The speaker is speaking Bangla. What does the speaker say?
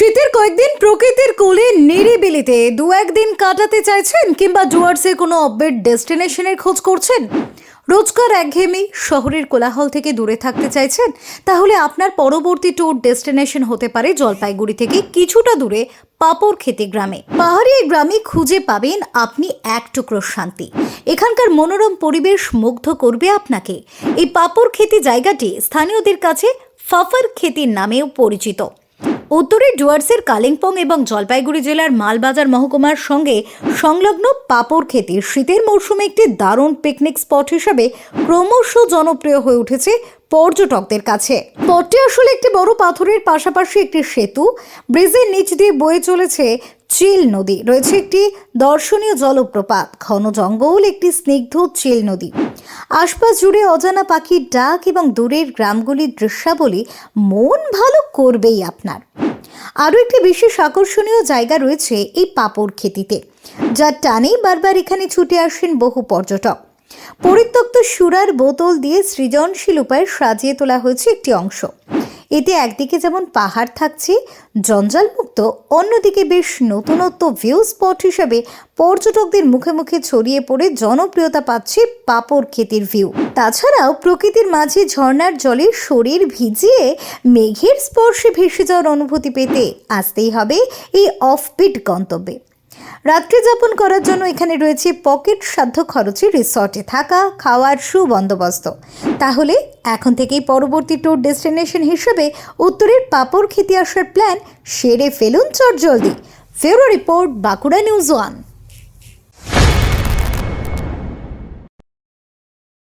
শীতের কয়েকদিন প্রকৃতির কোলে নিরিবিলিতে দু একদিন কাটাতে চাইছেন কিংবা ডুয়ার্সের কোনো অববেট ডেস্টিনেশনের খোঁজ করছেন? রোজকার একঘেয়েমি শহরের কোলাহল থেকে দূরে থাকতে চাইছেন? তাহলে আপনার পরবর্তী ট্যুর ডেস্টিনেশন হতে পারে জলপাইগুড়ি থেকে কিছুটা দূরে পাপড় খেতে গ্রামে। পাহাড়ি এই গ্রামে খুঁজে পাবেন আপনি এক টুকরো শান্তি। এখানকার মনোরম পরিবেশ মুগ্ধ করবে আপনাকে। এই পাপড় খেতে জায়গাটি স্থানীয়দের কাছে ফাফার খেতির নামেও পরিচিত। উত্তরে ডুয়ার্সের কালিম্পং এবং জলপাইগুড়ি জেলার মালবাজার মহকুমার সঙ্গে সংলগ্ন পাপড় খেতে শীতের মরশুমে একটি দারুণ পিকনিক স্পট হিসেবে ক্রমশ জনপ্রিয় হয়ে উঠেছে পর্যটকদের কাছে। পথটি আসলে একটি বড় পাথরের পাশাপাশি একটি সেতু। ব্রিজের নিচ দিয়ে বয়ে চলেছে চিল নদী। রয়েছে একটি দর্শনীয় জলপ্রপাত। ঘন জঙ্গল, একটি স্নিগ্ধ চিল নদী। আশপাশ জুড়ে অজানা পাখির ডাক এবং দূরের গ্রামগুলির দৃশ্যাবলী মন ভালো করবেই আপনার। আরও একটি বিশেষ আকর্ষণীয় জায়গা রয়েছে এই পাপড় খেতিতে যার টানেই বারবার এখানে ছুটে আসেন বহু পর্যটক। পরিত্যক্ত সুরার বোতল দিয়ে সৃজনশীল উপায়ে সাজিয়ে তোলা হয়েছে একটি অংশ। এতে একদিকে যেমন পাহাড় থাকছে, জঞ্জালমুক্ত, অন্যদিকে বেশ নতুনত্ব ভিউ স্পট হিসেবে পর্যটকদের মুখে মুখে ছড়িয়ে পড়ে জনপ্রিয়তা পাচ্ছে পাপড় খেতির ভিউ তাছাড়াও প্রকৃতির মাঝে ঝর্ণার জলে শরীর ভিজিয়ে মেঘের স্পর্শে ভেসে যাওয়ার অনুভূতি পেতে আসতেই হবে এই অফবিট গন্তব্যে। রাত্রি যাপন করার জন্য এখানে রয়েছে পকেট সাধ্য খরচে রিসর্টে থাকা, খাওয়ার সুবন্দোবস্ত। তাহলে এখন থেকেই পরবর্তী ট্যুর ডেস্টিনেশন হিসেবে উত্তরের পাপড় খেতে আসার প্ল্যান সেরে ফেলুন চট জলদি ফেরো রিপোর্ট বাঁকুড়া নিউজ ওয়ান।